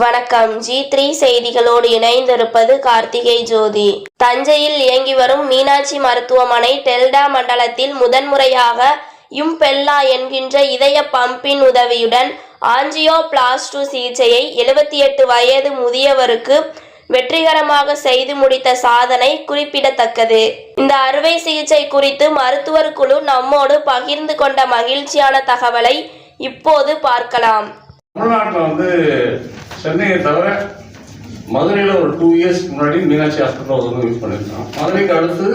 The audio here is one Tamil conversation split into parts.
வணக்கம். ஜி த்ரீ செய்திகளோடு இணைந்திருப்பது கார்த்திகை ஜோதி. தஞ்சையில் இயங்கி வரும் மீனாட்சி மருத்துவமனை டெல்டா மண்டலத்தில் முதன்முறையாக யும்பெல்லா என்கின்ற இதய பம்பின் உதவியுடன் ஆஞ்சியோ பிளாஸ்டு சிகிச்சையை எழுபத்தி எட்டு வயது முதியவருக்கு வெற்றிகரமாக செய்து முடித்த சாதனை குறிப்பிடத்தக்கது. இந்த அறுவை சிகிச்சை குறித்து மருத்துவர் குழு நம்மோடு பகிர்ந்து கொண்ட மகிழ்ச்சியான தகவலை இப்போது பார்க்கலாம். தமிழ்நாட்டில் வந்து சென்னையை தவிர மதுரையில் ஒரு டூ இயர்ஸ் முன்னாடி மீனாட்சி ஹாஸ்பிட்டல் வந்து யூஸ் பண்ணியிருக்கோம் மதுரைக்கு அடுத்து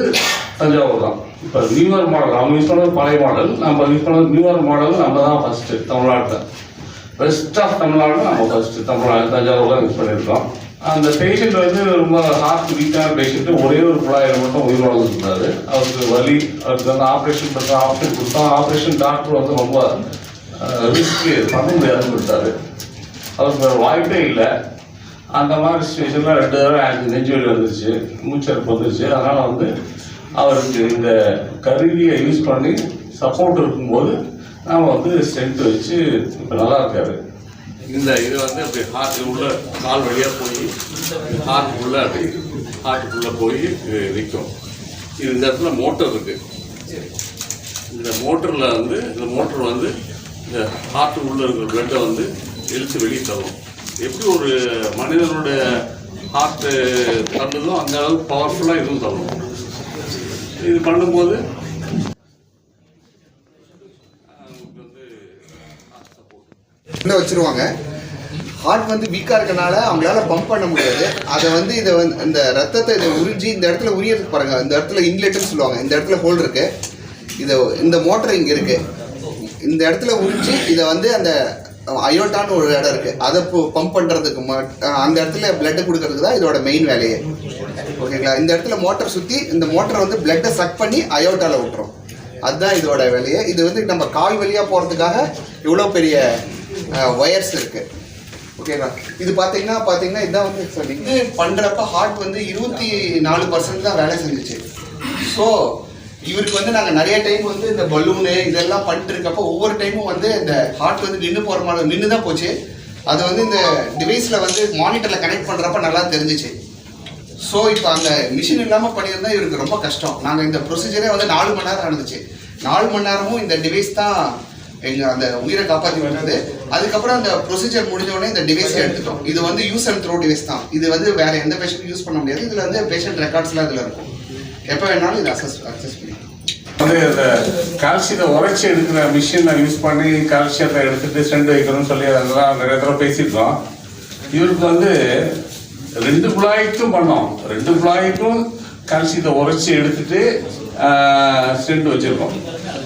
தஞ்சாவூர் தான். இப்போ நியூயர் மாடல் அவங்க யூஸ் பண்ணது பழைய மாடல் நம்ம யூஸ் பண்ணது நியூயர் மாடல் நம்ம தான் ஃபஸ்ட்டு தமிழ்நாட்டில். பெஸ்ட் ஆஃப் தமிழ்நாடு நம்ம ஃபஸ்ட்டு தமிழ்நாடு தஞ்சாவூர் தான் யூஸ் பண்ணியிருக்கோம். அந்த பேஷண்ட் வந்து ரொம்ப ஹார்ட் வீக்கான பேஷண்ட் ஒரே ஒரு குழாயில் மட்டும் உயிர் வளர்ந்துருந்தாரு அவருக்கு வலி அவருக்கு வந்து ஆப்ரேஷன் பண்ணுற ஆப்ஷன் கொடுத்தா ஆப்ரேஷன் டாக்டர் வந்து ரொம்ப ரிஸ்க் பண்ண முடியாதுன்னு கொடுத்தாரு. அவருக்கு வேறு வாய்ப்பே இல்லை. அந்த மாதிரி சுச்சுவேஷனில் ரெண்டு தடவை எனக்கு நெஞ்சுவலி வந்துருச்சு மூச்சரிப்பு வந்துருச்சு. அதனால் வந்து அவருக்கு இந்த கருவியை யூஸ் பண்ணி சப்போர்ட் இருக்கும்போது நாம் வந்து ஸ்ட்ரென்த் வச்சு இப்போ நல்லா இருக்காரு. இந்த இது வந்து அப்படி ஹார்ட் உள்ள கால் வழியாக போய் ஹார்ட் உள்ள அப்படி ஹார்ட்டுக்குள்ளே போய் நிற்கும் இது இந்த இடத்துல மோட்டர் இருக்குது இந்த மோட்டரில் வந்து இந்த மோட்டர் வந்து இந்த ஹார்ட் உள்ள இருக்கிற பிளட்டை வந்து இழுத்து வெளியே தரும் எப்படி ஒரு மனிதனோட ஹார்ட்டு தள்ளுதோ அந்த அளவுக்கு பவர்ஃபுல்லாக இதுவும் தரும் இது பண்ணும்போது என்ன வந்து வச்சிருவாங்க? ஹார்ட் வந்து வீக்காக இருக்கனால அவங்களால பம்ப் பண்ண முடியாது. அதை வந்து இதை வந்து இந்த ரத்தத்தை இதை உறிஞ்சி இந்த இடத்துல உரியதுக்கு பாருங்க. இந்த இடத்துல இன்லெட்டுன்னு சொல்லுவாங்க. இந்த இடத்துல ஹோல் இருக்கு. இதை இந்த மோட்டர் இங்கே இருக்கு. இந்த இடத்துல உறிஞ்சி இதை வந்து அந்த அயோட்டான்னு ஒரு இடம் இருக்கு. அதை பம்ப் பண்ணுறதுக்கு அந்த இடத்துல பிளட்டை கொடுக்கறதுக்கு தான் இதோட மெயின் வேலையே. ஓகேங்களா இந்த இடத்துல மோட்டர் சுற்றி இந்த மோட்டரை வந்து பிளட்டை சக் பண்ணி அயோட்டால விட்டுரும் அதுதான் இதோட வேலையே. இது வந்து நம்ம கால் வழியாக போகிறதுக்காக இவ்வளோ பெரிய ஒயர்ஸ் இருக்கு. ஓகேங்களா இது பார்த்தீங்கன்னா பார்த்தீங்கன்னா இதான் வந்து சார் இது பண்ணுறப்ப ஹார்ட் வந்து இருபத்தி நாலு பர்சன்ட் தான் வேலை செஞ்சுச்சு. ஸோ இவருக்கு வந்து நாங்கள் நிறைய டைம் வந்து இந்த பலூனு இதெல்லாம் பண்ணிட்டு இருக்கப்போ ஒவ்வொரு டைமும் வந்து இந்த ஹார்ட் வந்து நின்று போகிற மாதிரி நின்று தான் போச்சு. அது வந்து இந்த டிவைஸில் வந்து மானிட்டரில் கனெக்ட் பண்ணுறப்ப நல்லா தெரிஞ்சிச்சு. ஸோ இப்போ அந்த மிஷின் இல்லாமல் பண்ணியிருந்தா இவருக்கு ரொம்ப கஷ்டம். நாங்கள் இந்த ப்ரொசீஜரே வந்து நாலு மணி நேரம் நடந்துச்சு. நாலு மணி நேரமும் இந்த டிவைஸ் தான் எங்கள் அந்த உயிரை காப்பாற்றி வந்தது அதுக்கப்புறம் அந்த ப்ரொசீஜர் முடிஞ்ச உடனே இந்த டிவைஸை எடுத்துட்டோம். இது வந்து யூஸ் அண்ட் த்ரோ டிவைஸ் தான். இது வந்து வேற எந்த பேஷண்ட்டும் யூஸ் பண்ண முடியாது. இதில் வந்து பேஷண்ட் ரெக்கார்ட்ஸ்லாம் இதில் இருக்கும். எப்போ வேணாலும் இதை அசஸ் அக்சஸ் பண்ணிக்கலாம். வந்து இந்த கால்சியத்தை உரைச்சி எடுக்கிற மிஷினை யூஸ் பண்ணி கால்சியத்தை எடுத்துட்டு ஸ்டெண்ட் வைக்கணும்னு சொல்லி அதெல்லாம் நிறைய தடவை பேசியிருக்கோம். இவருக்கு வந்து ரெண்டு குழாய்க்கும் பண்ணோம். ரெண்டு குழாய்க்கும் கால்சியத்தை உரைச்சி எடுத்துட்டு ஸ்டெண்ட் வச்சிருக்கோம்.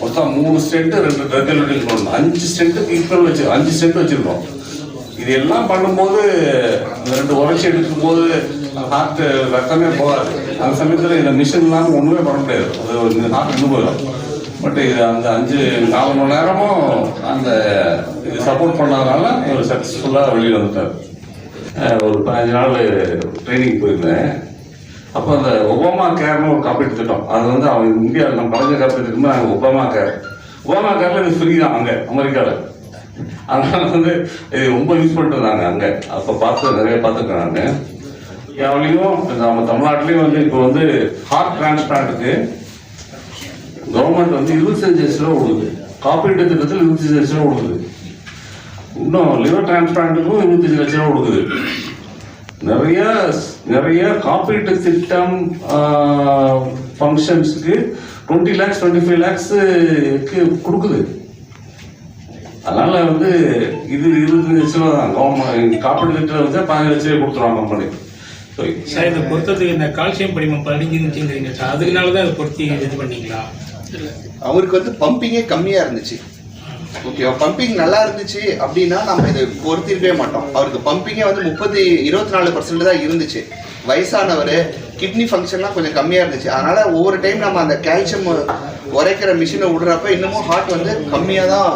மொத்தம் மூணு ஸ்டெண்ட் ரெண்டு ரெகுலேட்டிங் பண்ணணும் அஞ்சு ஸ்டெண்ட்டுக்கு ஈக்குவல் வச்சு அஞ்சு ஸ்டெண்ட் வச்சிருக்கோம். இது எல்லாம் பண்ணும்போது அந்த ரெண்டு உரைச்சி எடுக்கும்போது ஹார்ட் eh, ரத்தமே போகாது. அந்த சமயத்தில் இந்த மிஷின் இல்லாமல் ஒன்றுமே பண்ண முடியாது. அது ஹார்ட் நின்று போயிடும். பட் இது அந்த அஞ்சு நாலு மணி நேரமும் அந்த இது சப்போர்ட் பண்ணதுனால ஒரு சக்ஸஸ்ஃபுல்லாக வெளியில் வந்துட்டார். ஒரு பதினஞ்சு நாள் ட்ரைனிங் போயிருந்தேன். அப்போ அந்த ஒபாமா கேர்னு ஒரு காப்பீட்டு திட்டம் அது வந்து அவன் இந்தியாவில் நம்ம பழஞ்ச காப்பீட்டு திட்டம் நாங்கள் ஒபாமா கேர் ஒபாமா கேரில் இது ஃப்ரீ தான் அங்கே அமெரிக்காவில் அதனால வந்து இது ரொம்ப யூஸ் பண்ணிட்டு இருந்தாங்க அங்கே. அப்போ பார்த்து நிறைய பார்த்துருக்கேன் நான். இந்தியாவிலையும் நம்ம தமிழ்நாட்டிலையும் வந்து இப்போ வந்து ஹார்ட் டிரான்ஸ்பிளான்ட்டுக்கு கவர்மெண்ட் வந்து இருபத்தஞ்சு லட்சம் ரூபா கொடுக்குது காப்பீட்டு திட்டத்தில் இருபத்தஞ்சு லட்சம் ரூபா கொடுக்குது இன்னும் லிவர் டிரான்ஸ்பிளான்ட்டுக்கும் இருபத்தஞ்சு லட்ச ரூபா கொடுக்குது நிறைய நிறைய காப்பீட்டு திட்டம் ஃபங்க்ஷன்ஸுக்கு டுவெண்ட்டி லேக்ஸ் டுவெண்ட்டி ஃபைவ் லேக்ஸுக்கு கொடுக்குது. அதனால வந்து இது இருபத்தஞ்சு லட்சம் தான் கவர்மெண்ட் காப்பீட்டு திட்டம் வந்து பதினஞ்சு லட்சம் கொடுத்துருவாங்க கம்பெனி சார் இதை பொருத்தத்துக்கு இந்த கால்சியம் படிமம் படிஞ்சுருந்துச்சுங்கிறீங்க சார். அதுக்குனால தான் இதை பொருத்தி இது பண்ணீங்களா? அவருக்கு வந்து பம்பிங்கே கம்மியாக இருந்துச்சு. ஓகேவா பம்பிங் நல்லா இருந்துச்சு அப்படின்னா நம்ம இதை பொருத்திருக்கவே மாட்டோம். அவருக்கு பம்பிங்கே வந்து முப்பது இருபத்தி நாலு பர்சன்ட் தான் இருந்துச்சு. வயசானவர் கிட்னி ஃபங்க்ஷன்லாம் கொஞ்சம் கம்மியாக இருந்துச்சு. அதனால ஒவ்வொரு டைம் நம்ம அந்த கால்சியம் உரைக்கிற மிஷினை விடுறப்ப இன்னமும் ஹார்ட் வந்து கம்மியாக தான்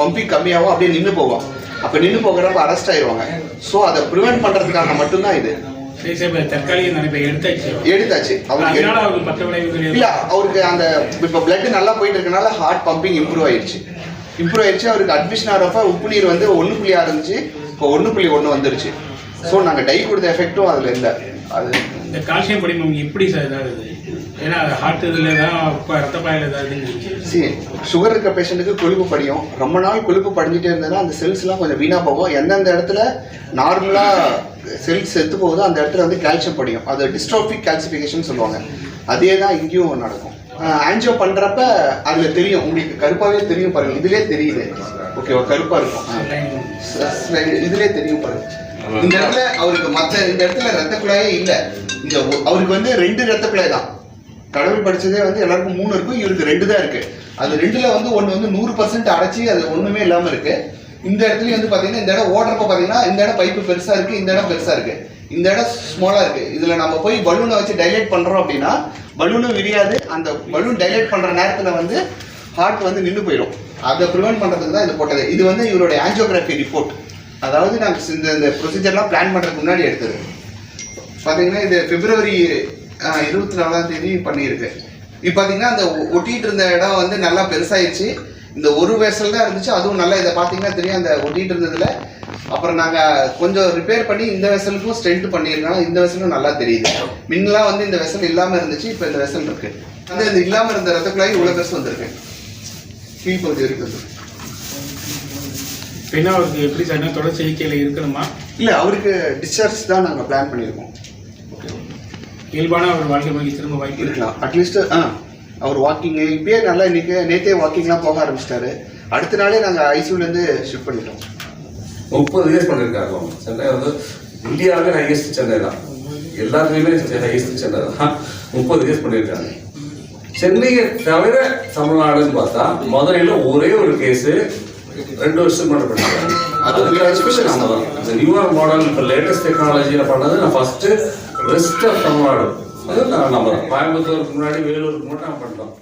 பம்பிங் கம்மியாகவும் அப்படியே நின்று போகும். அப்போ நின்று போகிறப்ப அரெஸ்ட் ஆயிடுவாங்க ஸோ அதை ப்ரிவென்ட் பண்ணுறதுக்காக மட்டும்தான் இது. தற்காலிக நான் இப்போ எடுத்தாச்சு. எடுத்தாச்சு. அவருக்கு பக்க விளைவுகள் இல்ல அவருக்கு அந்த இப்போ பிளட் நல்லா போயிட்டு இருக்கனால ஹார்ட் பம்பிங் இம்ப்ரூவ் ஆயிடுச்சு இம்ப்ரூவ் ஆயிடுச்சு அவருக்கு அட்மிஷன் ஆகிறப்ப உப்பு நீர் வந்து ஒன்று புள்ளி ஆறு இருந்துச்சு இப்போ ஒன்று புள்ளி ஒன்று வந்துருச்சு. ஸோ நாங்கள் டை கொடுத்த எஃபெக்ட்டும் அதில் இல்லை. அது இந்த கால்சியம் படிமம் எப்படி சார் இதாகுது? ஏன்னா ஹார்ட் இதில் தான் ரத்த பாயில் ஏதாவதுன்னு சி சுகர் இருக்க பேஷண்ட்டுக்கு கொழுப்பு படியும். ரொம்ப நாள் கொழுப்பு படிஞ்சிட்டே இருந்ததுன்னா அந்த செல்ஸ்லாம் கொஞ்சம் வீணாக போகும். எந்தெந்த இடத்துல நார்மலாக செல்ஸ் செத்து போகுதோ அந்த இடத்துல வந்து கால்சியம் படியும். அது டிஸ்ட்ரோபிக் கால்சிஃபிகேஷன் சொல்லுவாங்க. அதே தான் இங்கேயும் நடக்கும். ஆன்ஜியோ பண்ணுறப்ப அதில் தெரியும். உங்களுக்கு கருப்பாகவே தெரியும் பாருங்க. இதுலேயே தெரியுது. ஓகேவா கருப்பாக இருக்கும். இதுலேயே தெரியும் பாருங்க. இந்த இடத்துல அவருக்கு மற்ற இந்த இடத்துல ரத்த குழாயே இல்லை. இந்த அவருக்கு வந்து ரெண்டு ரத்த குழாய் தான். கடவுள் படிச்சதே வந்து எல்லாருக்கும் மூணு இருக்கும். இவருக்கு ரெண்டு தான் இருக்கு. அது ரெண்டுல வந்து ஒன்று வந்து நூறு பர்சன்ட் அடைச்சி அது ஒண்ணுமே இல்லாம இருக்கு. இந்த இடத்துலயும் வந்து பாத்தீங்கன்னா இந்த இடம் ஓடுறப்ப பாத்தீங்கன்னா இந்த இடம் பைப்பு பெருசா இருக்கு இந்த இடம் பெருசா இருக்கு. இந்த இடம் ஸ்மாலா இருக்கு. இதுல நம்ம போய் பலூனை வச்சு டைலேட் பண்றோம் அப்படின்னா பலூனும் விரியாது. அந்த பலூன் டைலேட் பண்ற நேரத்துல வந்து ஹார்ட் வந்து நின்று போயிடும் அதை ப்ரிவென்ட் பண்றதுக்கு தான் இது போட்டது. இது வந்து இவருடைய ஆஞ்சியோகிராஃபி ரிப்போர்ட் அதாவது நாங்கள் இந்த இந்த ப்ரொசீஜர்லாம் பிளான் பண்றதுக்கு முன்னாடி எடுத்தது. பாத்தீங்கன்னா இது பிப்ரவரி இருபத்தி நாலாம் தேதி பண்ணியிருக்கு. இப்போ பார்த்தீங்கன்னா அந்த ஒ- ஒட்டிட்டு இருந்த இடம் வந்து நல்லா பெருசாயிடுச்சு. இந்த ஒரு வெசல் தான் இருந்துச்சு. அதுவும் நல்லா இதை பார்த்தீங்கன்னா தெரியும். அந்த ஒட்டிட்டு இருந்ததுல. அப்புறம் நாங்கள் கொஞ்சம் ரிப்பேர் பண்ணி இந்த வெசலுக்கும் ஸ்ட்ரென்த் பண்ணியிருக்கோம். இந்த வெசலும் நல்லா தெரியுது. முன்னெல்லாம் வந்து இந்த வெசல் இல்லாமல் இருந்துச்சு. இப்போ இந்த வெசல் இருக்கு. அந்த இந்த இல்லாமல் இருந்த ரத்த குழாய் இவ்வளோ பெருசு வந்திருக்கு. கீழ்ப்பகுதி வரைக்கும் வந்திருக்கு. இப்போ என்ன அவருக்கு எப்படி சார்? தொடர் சிகிச்சையில் இருக்கணுமா? இல்லை அவருக்கு டிஸ்சார்ஜ் தான் நாங்கள் பிளான் பண்ணியிருக்கோம். இயல்பான அவர் வாழ்க்கை முறைக்கு திரும்ப வாய்ப்பு இருக்கு. இருக்கலாம். அட்லீஸ்ட் ஆ. அவர் வாக்கிங் இப்பயே நல்லா இன்னைக்கு நேத்தே வாக்கிங்லாம் போக ஆரம்பிச்சிட்டாரு. அடுத்த நாளே நாங்கள் ஐசியூலேருந்து ஷிஃப்ட் பண்ணிட்டோம். முப்பது இயர்ஸ் பண்ணியிருக்காங்க. சென்னை வந்து இந்தியாவிலே ஹையஸ்ட் சென்னை தான். எல்லாத்துலேயுமே ஹையஸ்ட் சென்னை தான். முப்பது இயர்ஸ் பண்ணியிருக்காங்க சென்னையை தவிர தமிழ்நாடுன்னு பார்த்தா மதுரையில் ஒரே ஒரு கேஸு ரெண்டு முன்னாடி பண்ணிருக்காங்க. அது அதுக்கு அவங்க தான் இந்த நியூயார்க் மாடல் இப்போ லேட்டஸ்ட் டெக்னாலஜியில் பண்ணது நான் ஃபஸ்ட்டு ரெஸ்ட் ஆஃப் தமிழ்நாடு நான் நம்புறேன் கோயம்புத்தூருக்கு முன்னாடி வேலூருக்கு மட்டும் நான் பண்ணிட்டோம்.